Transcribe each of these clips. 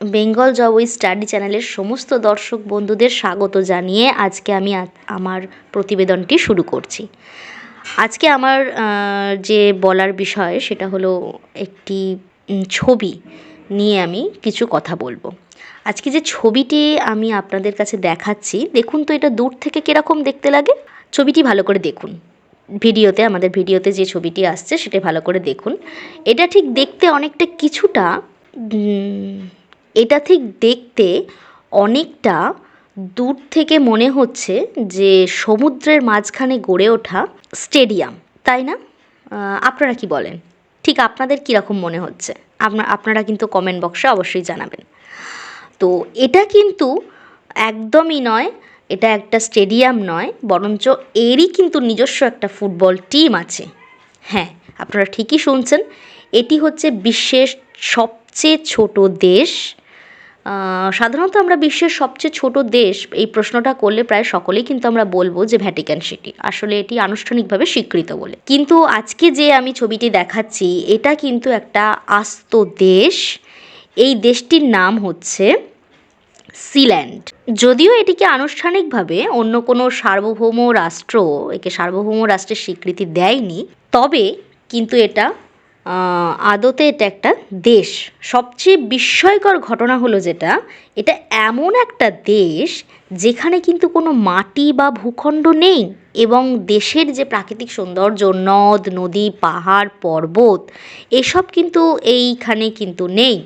Bengal job with study চ্যানেলের সমস্ত দর্শক বন্ধুদের স্বাগত জানিয়ে আজকে আমি আমার প্রতিবেদনটি শুরু করছি। আজকে আমার যে বলার বিষয় সেটা হলো একটি ছবি নিয়ে আমি কিছু কথা বলব। আজকে যে ছবিটি আমি আপনাদের কাছে দেখাচ্ছি, দেখুন তো এটা দূর থেকে কীরকম দেখতে লাগে। ছবিটি ভালো করে দেখুন। ভিডিওতে, আমাদের ভিডিওতে যে ছবিটি আসছে সেটা ভালো করে দেখুন। এটা ঠিক দেখতে অনেকটা কিছুটা এটা ঠিক দেখতে অনেকটা দূর থেকে মনে হচ্ছে যে সমুদ্রের মাঝখানে গড়ে ওঠা স্টেডিয়াম, তাই না? আপনারা কি বলেন? ঠিক আপনাদের কীরকম মনে হচ্ছে? আপনা আপনারা কিন্তু কমেন্ট বক্সে অবশ্যই জানাবেন। তো এটা কিন্তু একদমই নয়, এটা একটা স্টেডিয়াম নয়, বরঞ্চ এরই কিন্তু নিজস্ব একটা ফুটবল টিম আছে। হ্যাঁ আপনারা ঠিকই শুনছেন, এটি হচ্ছে বিশ্বের সবচেয়ে ছোট দেশ। সাধারণত আমরা বিশ্বের সবচেয়ে ছোট দেশ, এই প্রশ্নটা করলে প্রায় সকলেই কিন্তু আমরা বলব যে ভ্যাটিকান সিটি আসলে এটি আনুষ্ঠানিকভাবে স্বীকৃত বলে। কিন্তু আজকে যে আমি ছবিটি দেখাচ্ছি, এটা কিন্তু একটা আস্ত দেশ। এই দেশটির নাম হচ্ছে সিল্যান্ড যদিও এটিকে আনুষ্ঠানিকভাবে অন্য কোনো সার্বভৌম রাষ্ট্র, একে সার্বভৌম রাষ্ট্রের স্বীকৃতি দেয়নি, তবে কিন্তু এটা আদতে এটা একটা দেশ। সবচেয়ে বিস্ময়কর ঘটনা হলো যেটা, এটা এমন একটা দেশ যেখানে কিন্তু কোনো মাটি বা ভূখণ্ড নেই এবং দেশের যে প্রাকৃতিক সৌন্দর্য, নদ, নদী, পাহাড়, পর্বত, এসব কিন্তু এইখানে কিন্তু নেই।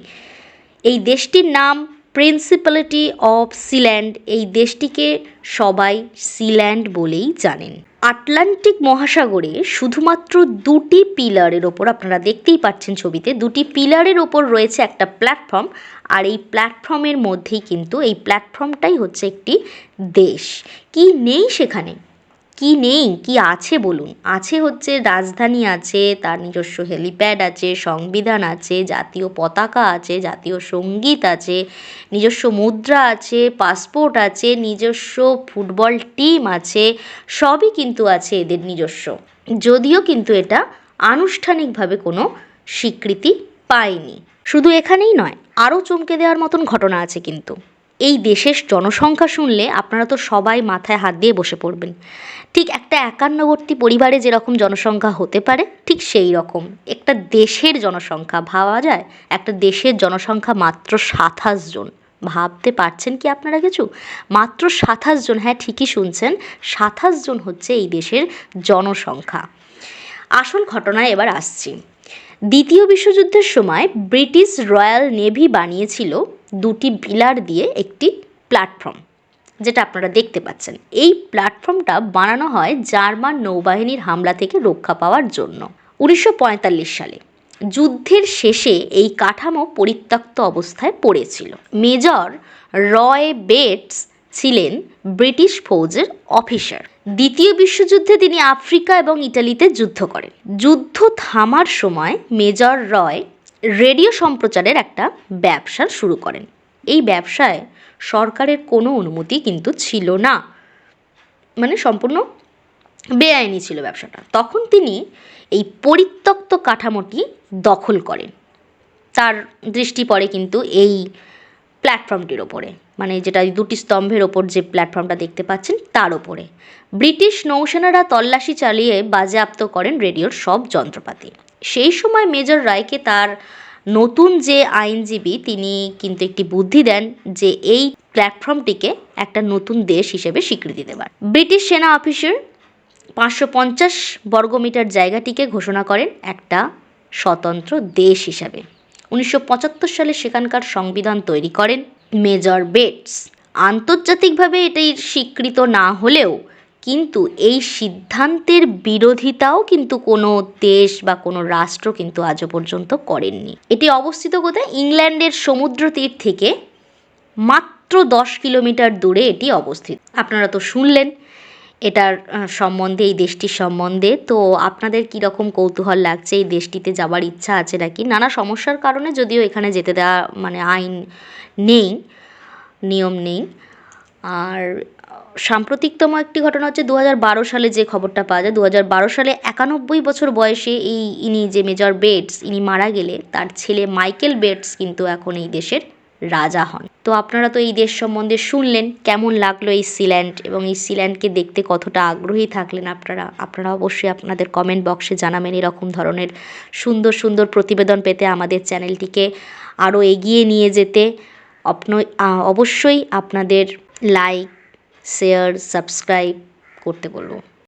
এই দেশটির নাম প্রিন্সিপালিটি অফ সিল্যান্ড এই দেশটিকে সবাই সিল্যান্ড বলেই জানেন। আটলান্টিক মহাসাগরে শুধুমাত্র দুটি পিলারের ওপর আপনারা দেখতেই পাচ্ছেন ছবিতে, দুটি পিলারের ওপর রয়েছে একটা প্ল্যাটফর্ম আর এই প্ল্যাটফর্মের মধ্যেই কিন্তু এই প্ল্যাটফর্মটাই হচ্ছে একটি দেশ। কি নেই সেখানে? কি নেই, কি আছে বলুন। আছে হচ্ছে রাজধানী আছে, তার নিজস্ব হেলিপ্যাড আছে, সংবিধান আছে, জাতীয় পতাকা আছে, জাতীয় সংগীত আছে, নিজস্ব মুদ্রা আছে, পাসপোর্ট আছে, নিজস্ব ফুটবল টিম আছে, সবই কিন্তু আছে এদের নিজস্ব। যদিও কিন্তু এটা আনুষ্ঠানিকভাবে কোনো স্বীকৃতি পায়নি। শুধু এখানেই নয়, আরও চমকে দেওয়ার মতন ঘটনা আছে কিন্তু। এই দেশের জনসংখ্যা শুনলে আপনারা তো সবাই মাথায় হাত দিয়ে বসে পড়বেন। ঠিক একটা একান্নবর্তী পরিবারে যেরকম জনসংখ্যা হতে পারে, ঠিক সেই রকম। একটা দেশের জনসংখ্যা, ভাবা যায়? একটা দেশের জনসংখ্যা মাত্র সাতাশ জন। ভাবতে পারছেন কি আপনারা কিছু? মাত্র সাতাশ জন হ্যাঁ ঠিকই শুনছেন, সাতাশ জন হচ্ছে এই দেশের জনসংখ্যা। আসল ঘটনায় এবার আসছি। দ্বিতীয় বিশ্বযুদ্ধের সময় ব্রিটিশ রয়্যাল নেভি বানিয়েছিল দুটি পিলার দিয়ে একটি প্ল্যাটফর্ম, যেটা আপনারা দেখতে পাচ্ছেন। এই প্ল্যাটফর্মটা বানানো হয় জার্মান নৌবাহিনীর হামলা থেকে রক্ষা পাওয়ার জন্য। উনিশশো পঁয়তাল্লিশ সালে যুদ্ধের শেষে এই কাঠামো পরিত্যক্ত অবস্থায় পড়েছিল। মেজর রয় বেটস ছিলেন ব্রিটিশ ফৌজের অফিসার। দ্বিতীয় বিশ্বযুদ্ধে তিনি আফ্রিকা এবং ইটালিতে যুদ্ধ করেন। যুদ্ধ থামার সময় মেজর রয় রেডিও সম্প্রচারের একটা ব্যবসা শুরু করেন। এই ব্যবসায় সরকারের কোনো অনুমতি কিন্তু ছিল না। মানে সম্পূর্ণ বেআইনি ছিল ব্যবসাটা। তখন তিনি এই পরিত্যক্ত কাঠামোটি দখল করেন। তার দৃষ্টি পড়ে কিন্তু এই প্ল্যাটফর্মটির ওপরে। মানে যেটা দুটি স্তম্ভের ওপর যে প্ল্যাটফর্মটা দেখতে পাচ্ছেন, তার ওপরে। ব্রিটিশ নৌসেনারা তল্লাশি চালিয়ে বাজেয়াপ্ত করেন রেডিওর সব যন্ত্রপাতি। সেই সময় মেজর রায়কে তার নতুন যে আইনজীবী তিনি কিন্তু একটি বুদ্ধি দেন যে এই প্ল্যাটফর্মটিকে একটা নতুন দেশ হিসেবে স্বীকৃতি দেবার। ব্রিটিশ সেনা অফিসার পাঁচশো পঞ্চাশ বর্গমিটার জায়গাটিকে ঘোষণা করেন একটা স্বতন্ত্র দেশ হিসাবে। উনিশশো পঁচাত্তর সালে সেখানকার সংবিধান তৈরি করেন মেজর বেটস। আন্তর্জাতিকভাবে এটাই স্বীকৃত না হলেও কিন্তু এই সিদ্ধান্তের বিরোধিতাও কিন্তু কোনো দেশ বা কোনো রাষ্ট্র কিন্তু আজও পর্যন্ত করেননি। এটি অবস্থিত কোথায়? ইংল্যান্ডের সমুদ্র তীর থেকে মাত্র দশ কিলোমিটার দূরে এটি অবস্থিত। আপনারা তো শুনলেন, এটার সম্বন্ধে, এই দেশটির সম্বন্ধে। তো আপনাদের কীরকম কৌতূহল লাগছে? এই দেশটিতে যাওয়ার ইচ্ছা আছে নাকি? নানা সমস্যার কারণে যদিও এখানে যেতে দেওয়া মানে আইন নেই, নিয়ম নেই। আর সাম্প্রতিকতম একটি ঘটনা হচ্ছে দু হাজার বারো সালে যে খবরটা পাওয়া যায় দু হাজার বারো সালে একানব্বই বছর বয়সে এই ইনি যে মেজর বেটস, ইনি মারা গেলে তার ছেলে মাইকেল বেটস কিন্তু এখন এই দেশের রাজা হন। তো আপনারা তো এই দেশ সম্বন্ধে শুনলেন, কেমন লাগল এই সিল্যান্ড এবং এই সিল্যান্ডকে দেখতে কতটা আগ্রহী থাকলেন আপনারা আপনারা অবশ্যই আপনাদের কমেন্ট বক্সে জানাবেন এরকম ধরনের সুন্দর সুন্দর প্রতিবেদন পেতে আমাদের চ্যানেলটিকে আরও এগিয়ে নিয়ে যেতে। অবশ্যই আপনাদের লাইক শেয়ার সাবস্ক্রাইব করতে বলব।